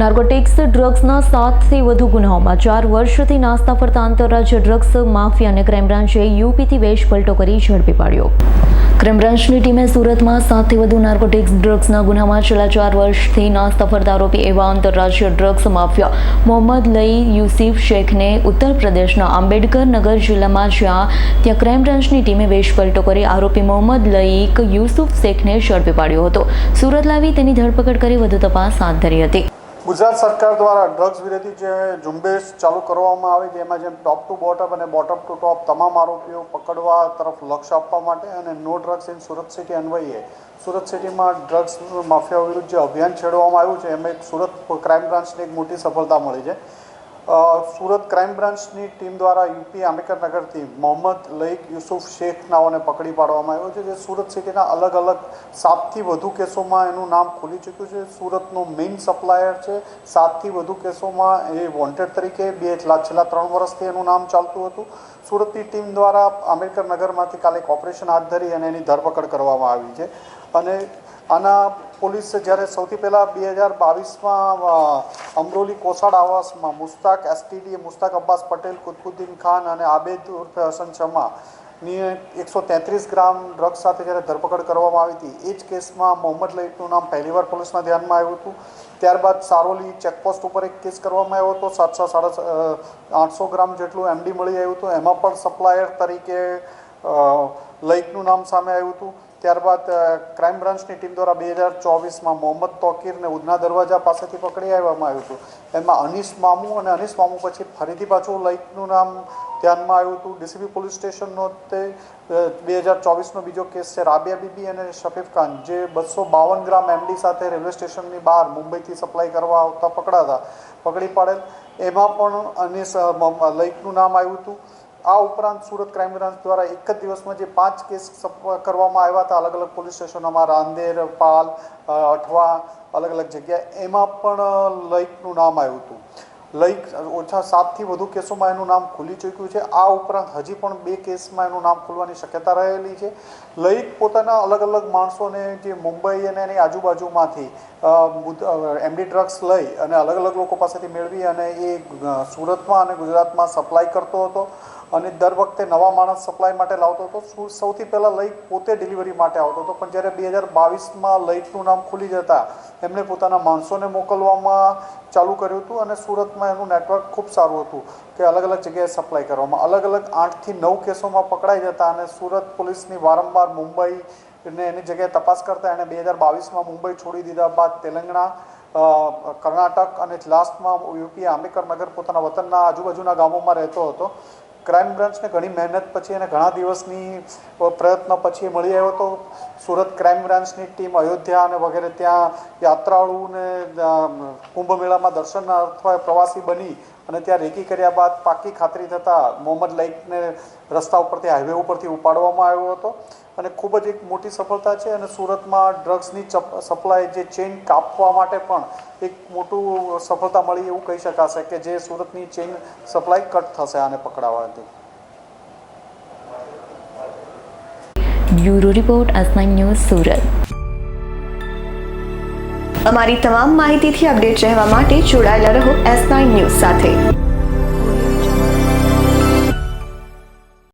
Narcotics ડ્રગ્સના સાતથી વધુ ગુનાઓમાં ચાર વર્ષથી નાસ્તા ફરતા આંતરરાજ્ય ડ્રગ્સ માફિયા અને ક્રાઇમ બ્રાન્ચે યુપીથી વેશ પલટો કરી ઝડપી પાડ્યો. ક્રાઇમબ્રાન્ચની ટીમે સુરતમાં સાતથી વધુ નાર્કોટિક્સ ડ્રગ્સના ગુનામાં છેલ્લા ચાર વર્ષથી નાસ્તા ફરતા આરોપી એવા આંતરરાષ્ટ્રીય ડ્રગ્સ માફિયા મોહમ્મદ લઈ યુસિફ શેખને ઉત્તર પ્રદેશના આંબેડકર નગર જિલ્લામાં જ્યાં ત્યાં ક્રાઇમ બ્રાન્ચની ટીમે વેશ પલટો કરી આરોપી મોહમ્મદ લઈક યુસુફ શેખને ઝડપી પાડ્યો હતો. સુરત લાવી તેની ધરપકડ કરી વધુ તપાસ હાથ ધરી હતી. ગુજરાત સરકાર દ્વારા ડ્રગ્સ વિરોધી જે ઝુંબેશ ચાલુ કરવામાં આવી એમાં જેમ ટોપ ટુ બોટમ અને બોટમ ટુ ટોપ તમામ આરોપીઓ પકડવા તરફ લક્ષ્ય આપવા માટે અને no drugs in Surat city અન્વયે સુરત સિટીમાં ડ્રગ્સ માફિયા વિરુદ્ધ જે અભિયાન છેડવામાં આવ્યું છે, એમાં એક સુરત ક્રાઇમ બ્રાન્ચને એક મોટી સફળતા મળી છે. સુરત ક્રાઇમ બ્રાન્ચની ટીમ દ્વારા યુપી આંબેડકરનગરથી મોહમ્મદ લઈક યુસુફ શેખ નાઓને પકડી પાડવામાં આવ્યો છે, જે સુરત સિટીના અલગ અલગ સાતથી વધુ કેસોમાં એનું નામ ખુલી ચૂક્યું છે. સુરતનો મેઇન સપ્લાયર છે, સાતથી વધુ કેસોમાં એ વોન્ટેડ તરીકે, બે છેલ્લા ત્રણ વર્ષથી એનું નામ ચાલતું હતું. સુરતની ટીમ દ્વારા આંબેડકર નગરમાંથી કાલે એક ઓપરેશન હાથ ધરી અને એની ધરપકડ કરવામાં આવી છે. અને આના પોલીસે જ્યારે સૌથી પહેલાં બે હજાર બાવીસમાં અમરોલી કોસાડ આવાસમાં મુસ્તાક એસટીડીએ મુસ્તાક અબ્બાસ પટેલ, કુતબુદ્દીન ખાન અને આબેદ ઉર્ફે હસન શમાની એકસો તેત્રીસ ગ્રામ ડ્રગ્સ સાથે જ્યારે ધરપકડ કરવામાં આવી હતી, એ જ કેસમાં મોહમ્મદ લઈટનું નામ પહેલીવાર પોલીસના ધ્યાનમાં આવ્યું હતું. ત્યારબાદ સારોલી ચેકપોસ્ટ ઉપર એક કેસ કરવામાં આવ્યો હતો, સાતસો સાડા આઠસો ગ્રામ જેટલું એમડી મળી આવ્યું હતું. એમાં પણ સપ્લાયર તરીકે લઈકનું નામ સામે આવ્યું હતું. ત્યારબાદ ક્રાઇમ બ્રાન્ચની ટીમ દ્વારા બે હજાર ચોવીસમાં મોહમ્મદ તોકીરને ઉધના દરવાજા પાસેથી પકડી આવવામાં આવ્યું હતું. એમાં અનીશ મામુ અને અનીશ મામુ પછી ફરીથી પાછું લઈકનું નામ ધ્યાનમાં આવ્યું હતું. ડીસીબી પોલીસ સ્ટેશનનો તે બે હજાર ચોવીસનો બીજો કેસ છે રાબિયા બીબી અને શફીફ ખાન, જે બસો બાવન ગ્રામ એમડી સાથે રેલવે સ્ટેશનની બહાર મુંબઈથી સપ્લાય કરવા આવતા પકડાતા. પકડી પાડેલ. એમાં પણ અનીશ લઈકનું નામ આવ્યું હતું. આ ઉપરાંત સુરત ક્રાઇમ બ્રાન્ચ દ્વારા એક જ દિવસમાં જે પાંચ કેસ કરવામાં આવ્યા હતા, અલગ અલગ પોલીસ સ્ટેશનોમાં રાંદેર, પાલ અઠવા, અલગ અલગ જગ્યા એમાં પણ લઈકનું નામ આવ્યું હતું. લઈક ઓછા સાતથી વધુ કેસોમાં એનું નામ ખુલી ચૂક્યું છે. આ ઉપરાંત હજી પણ બે કેસમાં એનું નામ ખુલવાની શક્યતા રહેલી છે. લઈક પોતાના અલગ અલગ માણસોને જે મુંબઈ અને એની આજુબાજુમાંથી એમડી ડ્રગ્સ લઈ અને અલગ અલગ લોકો પાસેથી મેળવી અને એ સુરતમાં અને ગુજરાતમાં સપ્લાય કરતો હતો. અને દર વખતે નવા માણસ સપ્લાય માટે લાવતો હતો. સૌથી પહેલાં લઈક પોતે ડિલિવરી માટે આવતો હતો. પણ જ્યારે બે હજાર બાવીસમાં લઈકનું નામ ખુલી જતા એમણે પોતાના માણસોને મોકલવામાં ચાલુ કર્યું હતું અને સુરતમાં એનું નેટવર્ક ખૂબ સારું હતું કે અલગ અલગ જગ્યાએ સપ્લાય કરવામાં. અલગ અલગ આઠથી નવ કેસોમાં પકડાઈ જતા અને સુરત પોલીસની વારંવાર મુંબઈ ને એની જગ્યાએ તપાસ કરતા એણે બે હજાર બાવીસમાં મુંબઈ છોડી દીધા બાદ તેલંગણા કર્ણાટક અને લાસ્ટમાં યુપી આંબેડકર નગર પોતાના વતનના આજુબાજુના ગામોમાં રહેતો હતો. ક્રાઇમ બ્રાન્ચને ઘણી મહેનત પછી અને ઘણા દિવસની પ્રયત્ન પછી મળી આવ્યો હતો સુરત ક્રાઇમ બ્રાન્ચની ટીમ અયોધ્યા અને વગેરે ત્યાં યાત્રાળુને કુંભ મેળામાં દર્શન અથવા પ્રવાસી બની અને ત્યાં રેકી કર્યા બાદ પાકી ખાતરી થતાં મોહમ્મદ લાઇકને રસ્તા ઉપરથી હાઈવે ઉપરથી ઉપાડવામાં આવ્યો હતો. અને ખૂબ જ એક મોટી સફળતા છે અને સુરતમાં ડ્રગ્સની સપ્લાય જે ચેઇન કાપવા માટે પણ એક મોટું સફળતા મળી એવું કહી શકાશે કે જે સુરતની ચેઇન સપ્લાય કટ થશે આને પકડાવવાથી. Bureau report S nine news Surat. અમારી તમામ માહિતીથી અપડેટ રહેવા માટે જોડાયેલા રહો એસ નાઇન ન્યૂઝ સાથે.